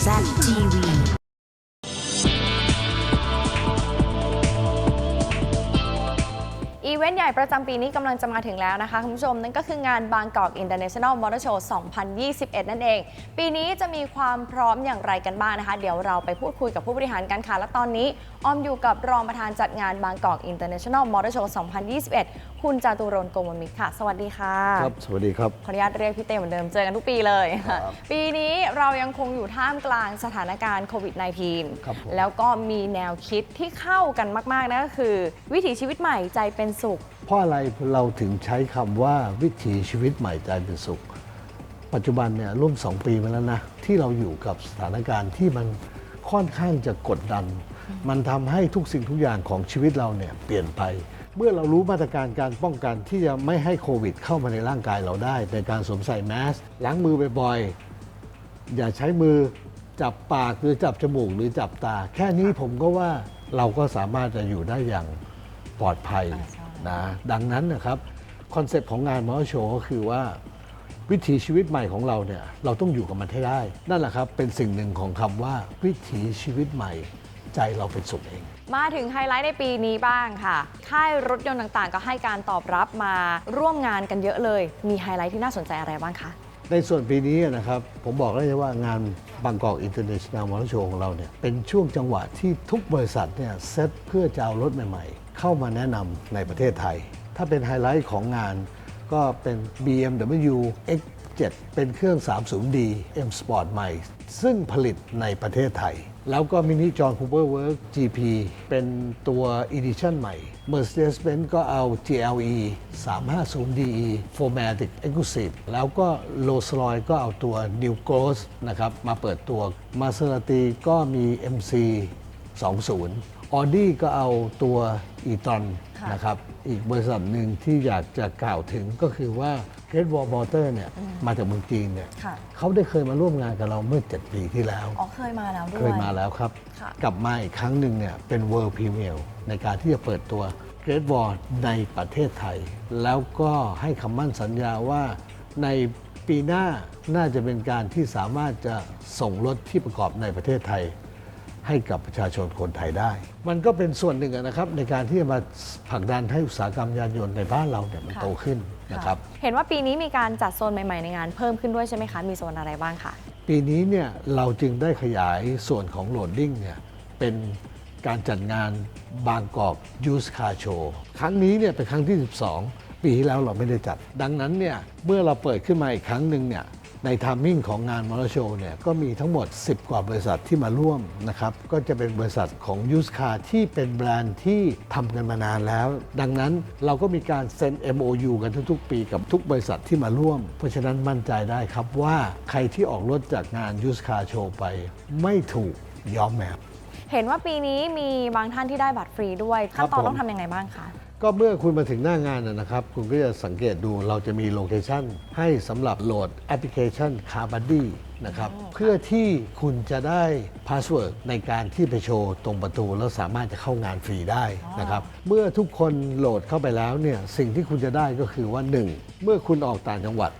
Zach TV. อีเวนต์ใหญ่ประจำปีนี้กำลังจะมาถึงแล้วนะคะ คุณผู้ชม นั่นก็คืองานบางกอก International Motor Show 2021 นั่นเอง ปีนี้จะมีความพร้อมอย่างไรกันบ้างนะคะ เดี๋ยวเราไปพูดคุยกับผู้บริหารการค้าและตอนนี้ ออมอยู่กับรองประธานจัดงานบางกอก International Motor Show 2021 คุณจาตุรนต์โกมลมิตรค่ะ สวัสดีค่ะครับสวัสดีครับขออนุญาตเรียกพี่เต้เหมือนเดิมเจอกันทุกปีเลยครับปีนี้เรายังคงอยู่ท่ามกลางสถานการณ์โควิดครับผม -19 แล้วก็มีแนวคิดที่เข้ากันมากๆนั่นก็คือ วิถีชีวิตใหม่ใจเป็นสุข เพราะอะไรเราถึงใช้คำว่าวิถีชีวิตใหม่ใจเป็นสุข ปัจจุบันเนี่ยร่วม2ปีมาแล้วนะ ที่เราอยู่กับสถานการณ์ที่มันค่อนข้างจะกดดัน มันทำให้ทุกสิ่งทุกอย่างของชีวิตเราเนี่ยเปลี่ยนไป เมื่อเรารู้มาตรการการป้องกันที่จะไม่ให้โควิด เข้ามาในร่างกายเราได้ ในการสวมใส่แมสล้างมือบ่อยๆอย่าใช้มือจับปากหรือจับจมูกหรือจับตา แค่นี้ผมก็ว่าเราก็สามารถจะอยู่ได้อย่างปลอดภัยอ่าใช่ นะดังนั้นนะครับคอนเซปต์ของงานมอเตอร์โชว์ก็คือว่าวิถีชีวิตใหม่ของเราเนี่ยเราต้องอยู่กับมันให้ได้ นั่นแหละครับเป็นสิ่งหนึ่งของคำว่าวิถีชีวิตใหม่ ใจเราเป็นสุขเอง มาถึงไฮไลท์ในปีนี้บ้างค่ะ ค่ายรถยนต์ต่างๆ ก็ให้การตอบรับมาร่วมงานกันเยอะเลย มีไฮไลท์ที่น่าสนใจอะไรบ้างคะ ในส่วนปีนี้นะครับผมบอกได้เลยว่างานบางกอกอินเตอร์เนชั่นแนลมอเตอร์โชว์ของเราเนี่ยเป็นช่วงจังหวะที่ทุกบริษัทเนี่ยเซตเพื่อจะเอารถใหม่ๆ เข้ามาแนะนำในประเทศไทย ถ้าเป็นไฮไลท์ของงานก็เป็น BMW X7 เป็นเครื่อง 30D M Sport ใหม่ ซึ่งผลิตในประเทศไทย แล้วก็มินิจอห์นคูเปอร์เวิร์ก GP เป็นตัว Edition ใหม่ Mercedes-Benz ก็เอา GLE 350DE Formatic Exclusive แล้วก็ Rolls-Royce ก็เอาตัว New Ghost นะครับ มาเปิดตัว Maserati ก็มี MC 20 Audi ก็เอาตัว e-tron ค่ะนะครับ อีกบริษัทหนึ่งที่อยากจะกล่าวถึงก็คือว่า Great Wall Motor เนี่ยมาจากเมืองจีนเนี่ยค่ะ เขาได้เคยมาร่วมงานกับเราเมื่อ 7 ปีที่แล้ว อ๋อเคยมาแล้วด้วย เคยมาแล้วครับ ค่ะ กลับมาอีกครั้งหนึ่งเนี่ยเป็น World Premier ในการที่จะเปิดตัว Great Wall ในประเทศไทย แล้วก็ให้คำมั่นสัญญาว่าในปีหน้าน่าจะเป็นการที่สามารถจะส่งรถที่ประกอบในประเทศไทย ให้กับประชาชนคนไทยได้ มันก็เป็นส่วนหนึ่งอะนะครับในการที่จะมาผลักดันให้อุตสาหกรรมยานยนต์ในบ้านเราเนี่ยมันค่ะโตขึ้นนะครับ เห็นว่าปีนี้มีการจัดโซนใหม่ๆในงานเพิ่มขึ้นด้วยใช่ไหมคะ มีโซนอะไรบ้างคะ ปีนี้เนี่ยเราจึงได้ขยายส่วนของโหลดดิ้งเนี่ยเป็นการจัดงานบางกอกยูสคาโชว์ครั้งนี้เนี่ยเป็นครั้งที่ 12 ปีที่แล้วเราไม่ได้จัด ดังนั้นเนี่ยเมื่อเราเปิดขึ้นมาอีกครั้งหนึ่งเนี่ย ในทามมิ่งของงานมอเตอร์โชว์เนี่ยก็มีทั้งหมด 10 กว่าบริษัทที่มาร่วมนะครับก็จะเป็นบริษัทของยูสคาที่เป็นแบรนด์ที่ทำกันมานานแล้ว ดังนั้นเราก็มีการเซ็น MOU กันทุกๆ ปีกับทุกบริษัทที่มาร่วม เพราะฉะนั้นมั่นใจได้ครับว่าใครที่ออกรถจากงานยูสคาโชว์ไป ไม่ถูกย้อมแมพเห็นว่าปีนี้มีบางท่านที่ได้บัตรฟรีด้วยขั้นตอนผมต้องทำยังไงบ้างคะ ก็เมื่อคุณมาถึงหน้างานนะนะครับ คุณก็จะสังเกตดูเราจะมีโลเคชันให้สำหรับโหลดแอปพลิเคชัน Car Buddy นะครับ เพื่อที่คุณจะได้พาสเวิร์ดในการที่ไปโชว์ตรงประตู แล้วสามารถจะเข้างานฟรีได้นะครับ เมื่อทุกคนโหลดเข้าไปแล้วเนี่ยสิ่งที่คุณจะได้ก็คือว่า 1 เมื่อคุณออกต่างจังหวัด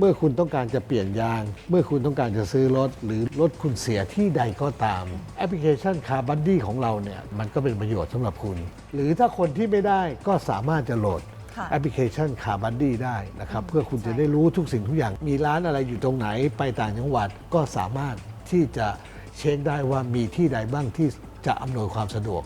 เมื่อคุณต้องการจะเปลี่ยนยาง เมื่อคุณต้องการจะซื้อรถ หรือรถคุณเสียที่ใดก็ตาม แอปพลิเคชัน Car Buddy ของเราเนี่ยมันก็เป็นประโยชน์สำหรับคุณ หรือถ้าคนที่ไม่ได้ก็สามารถจะโหลดค่ะแอปพลิเคชัน Car Buddy ได้นะครับ เพื่อคุณจะได้รู้ทุกสิ่งทุกอย่าง มีร้านอะไรอยู่ตรงไหนไปต่างจังหวัดก็สามารถที่จะเช็คได้ว่ามีที่ใดบ้างที่จะอำนวยความสะดวก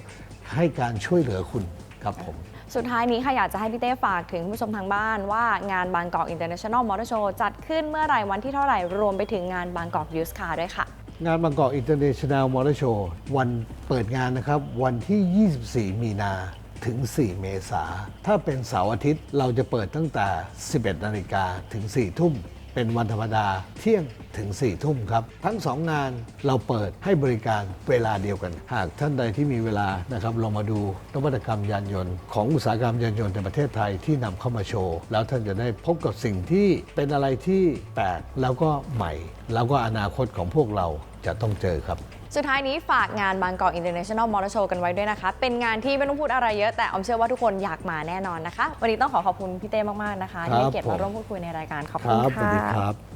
ให้การช่วยเหลือคุณครับผม สุดท้ายนี้ค่ะอยากจะให้พี่เต้ฝากถึงผู้ชมทางบ้านว่างานบางกอกอินเตอร์เนชั่นแนลมอเตอร์โชว์จัดขึ้นเมื่อไหร่วันที่เท่าไหร่รวมไปถึงงานบางกอกยูสคาร์ด้วยค่ะ งานบางกอกอินเตอร์เนชั่นแนลมอเตอร์โชว์วันเปิดงานนะครับ วันที่ 24 มีนาถึง 4 เมษาถ้าเป็นเสาร์อาทิตย์เราจะเปิดตั้งแต่ 11 นาฬิกาถึง 4 ทุ่ม เป็นวันธรรมดาเที่ยงถึง 4 ทุ่มครับ ทั้ง 2 งานเราเปิดให้บริการเวลาเดียวกัน หากท่านใดที่มีเวลานะครับลงมาดูนวัตกรรมยานยนต์ ของอุตสาหกรรมยานยนต์ในประเทศไทยที่นำเข้ามาโชว์ แล้วท่านจะได้พบกับสิ่งที่เป็นอะไรที่แปลกแล้วก็ใหม่ แล้วก็อนาคตของพวกเราจะต้องเจอครับ สุดท้ายนี้ฝากงานบางกอก International Motor Show กันไว้ด้วยนะคะ เป็นงานที่ไม่ต้องพูดอะไรเยอะแต่ออมเชื่อว่าทุกคนอยากมาแน่นอนนะคะ วันนี้ต้องขอขอบคุณพี่เต้มากๆนะคะที่ให้เกียรติมาร่วมพูดคุยในรายการขอบคคุณรับสวัสดีค่ะครับ